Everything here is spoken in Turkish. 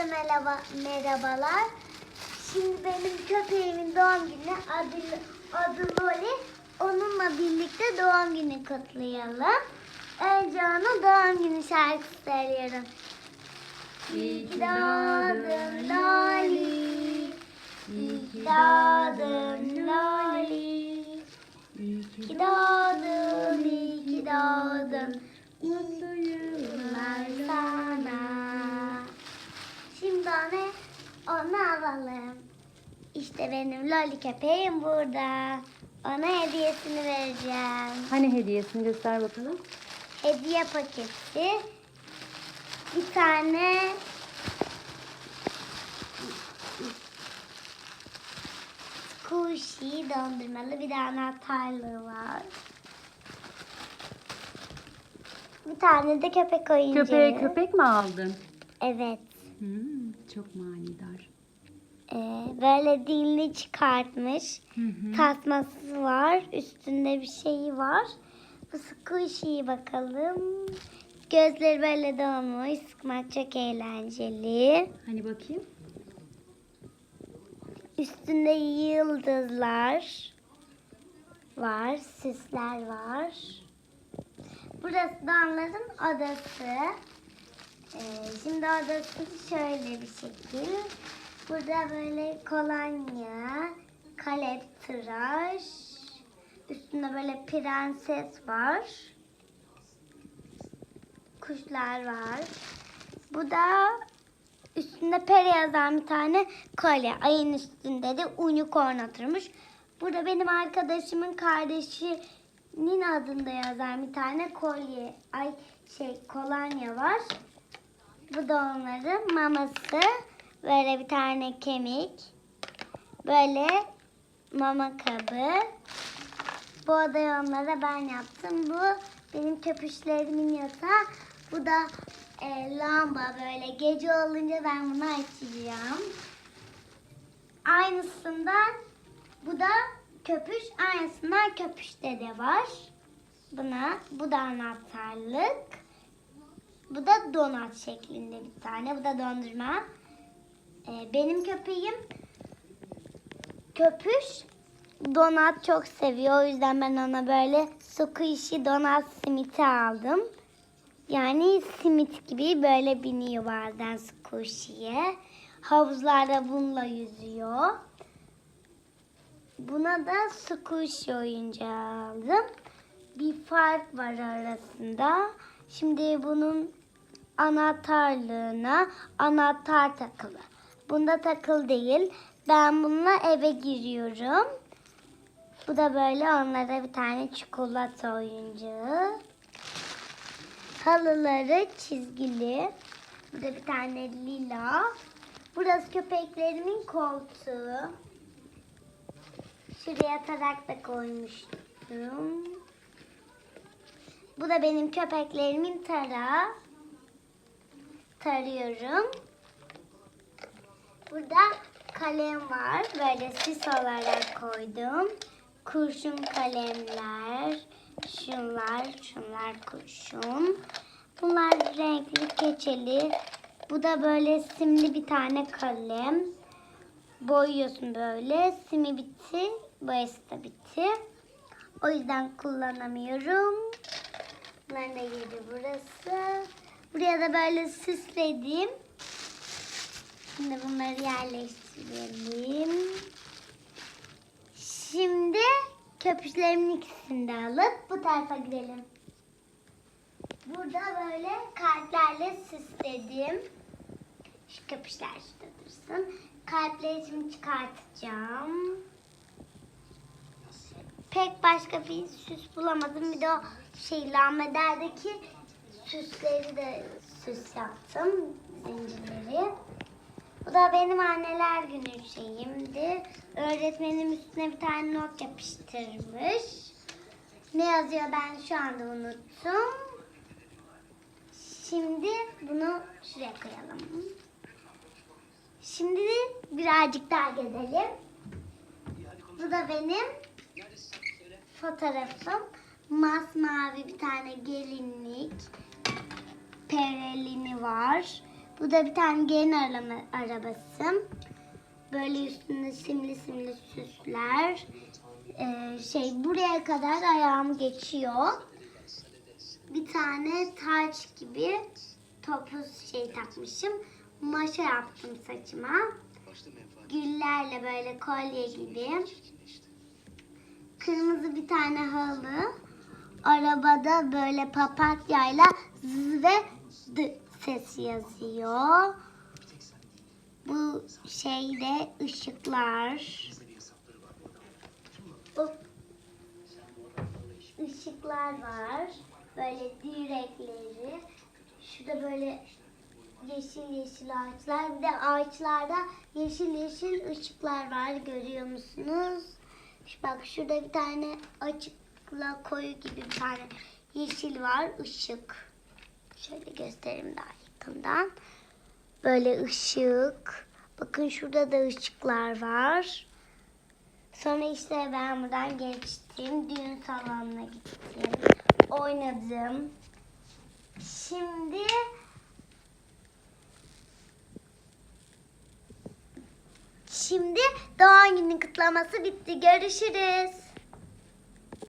Herkese merhaba, merhabalar. Şimdi benim köpeğimin doğum günü adı, adı Loli. Onunla birlikte doğum günü kutlayalım. Önce ona doğum günü şarkısı söylüyorum. İyi ki doğdun Loli. İyi ki doğdun Loli. İyi ki doğdun, iyi ki doğdun. Mutlu İşte benim loli köpeğim burada. Ona hediyesini vereceğim. Hani hediyesini göster bakalım. Hediye paketi. Bir tane Squishy dondurmalı bir de anahtarlığı var. Bir tane de köpek oyuncağı. Köpeğe köpek mi aldın? Evet. Hmm, çok manidar. Ee, böyle dilini çıkartmış. Hı hı. Tasması var. Üstünde bir şeyi var. Bu squishy'yi bakalım. Gözleri böyle dolmuş. Sıkmak çok eğlenceli. Hani bakayım. Üstünde yıldızlar var. Süsler var. Burası da onların odası. Ee, şimdi odası şöyle bir şekil. Burada böyle kolonya, kalep tıraş. Üstünde böyle prenses var. Kuşlar var. Bu da üstünde peri yazan bir tane kolye. Ayın üstünde de unicorn oturmuş. Burada benim arkadaşımın kardeşinin adında yazan bir tane kolye. Ay şey kolonya var. Bu da onların maması. Böyle bir tane kemik. Böyle mama kabı. Bu odayı onlara ben yaptım. Bu benim köpüşlerimin yatağı. Bu da e, lamba böyle. Gece olunca ben bunu açacağım. Aynısından bu da köpüş. Aynısından köpüşte de var. Buna bu da anahtarlık. Bu da donat şeklinde bir tane. Bu da dondurma. Ee, benim köpeğim köpüş donat çok seviyor. O yüzden ben ona böyle squishy donat simiti aldım. Yani simit gibi böyle biniyor bazen squishy'ye. Havuzlarda bununla yüzüyor. Buna da squishy oyuncağı aldım. Bir fark var arasında. Şimdi bunun anahtarlığına anahtar takılı. Bunda takıl değil. Ben bununla eve giriyorum. Bu da böyle onlara bir tane çikolata oyuncağı. Halıları çizgili. Burada bir tane lila. Burası köpeklerimin koltuğu. Şuraya tarak da koymuştum. Bu da benim köpeklerimin tarağı. Tarıyorum. Burada kalem var. Böyle süs olarak koydum. Kurşun kalemler. Şunlar, şunlar kurşun. Bunlar renkli keçeli. Bu da böyle simli bir tane kalem. Boyuyorsun böyle. Simi bitti. Boyası da bitti. O yüzden kullanamıyorum. Bunların da yeri burası. Buraya da böyle süsledim. Şimdi bunları yerleştirelim. Şimdi köpüşlerimin ikisini de alıp bu tarafa gidelim. Burada böyle kalplerle süsledim. Şu köpüşler şurada dursun. Kalpleri şimdi çıkartacağım. Pek başka bir süs bulamadım. Bir de o şey lamederdeki süsleri de süs yaptım. Zincirleri. Bu da benim anneler günü şeyimdi. Öğretmenim üstüne bir tane not yapıştırmış. Ne yazıyor ben şu anda unuttum. Şimdi bunu şuraya koyalım. Şimdi birazcık daha gezelim. Bu da benim fotoğrafım. Masmavi bir tane gelinlik. Perelini var. Bu da bir tane gelin arama, arabası. Böyle üstünde simli simli süsler. Ee, şey buraya kadar ayağım geçiyor. Bir tane taç gibi topuz şey takmışım. Maşa yaptım saçıma. Güllerle böyle kolye gibi. Kırmızı bir tane halı. Arabada böyle papatyayla z ve d sesi yazıyor. Bu şeyde ışıklar. Bu ışıklar var. Böyle direkleri. Şurada böyle yeşil yeşil ağaçlar. Bir de ağaçlarda yeşil yeşil ışıklar var. Görüyor musunuz? Bak şurada bir tane açıkla koyu gibi bir tane yeşil var. ışık. Şöyle göstereyim daha yakından. Böyle ışık. Bakın şurada da ışıklar var. Sonra işte ben buradan geçtim. Düğün salonuna gittim. Oynadım. Şimdi Şimdi doğum günü kutlaması bitti. Görüşürüz.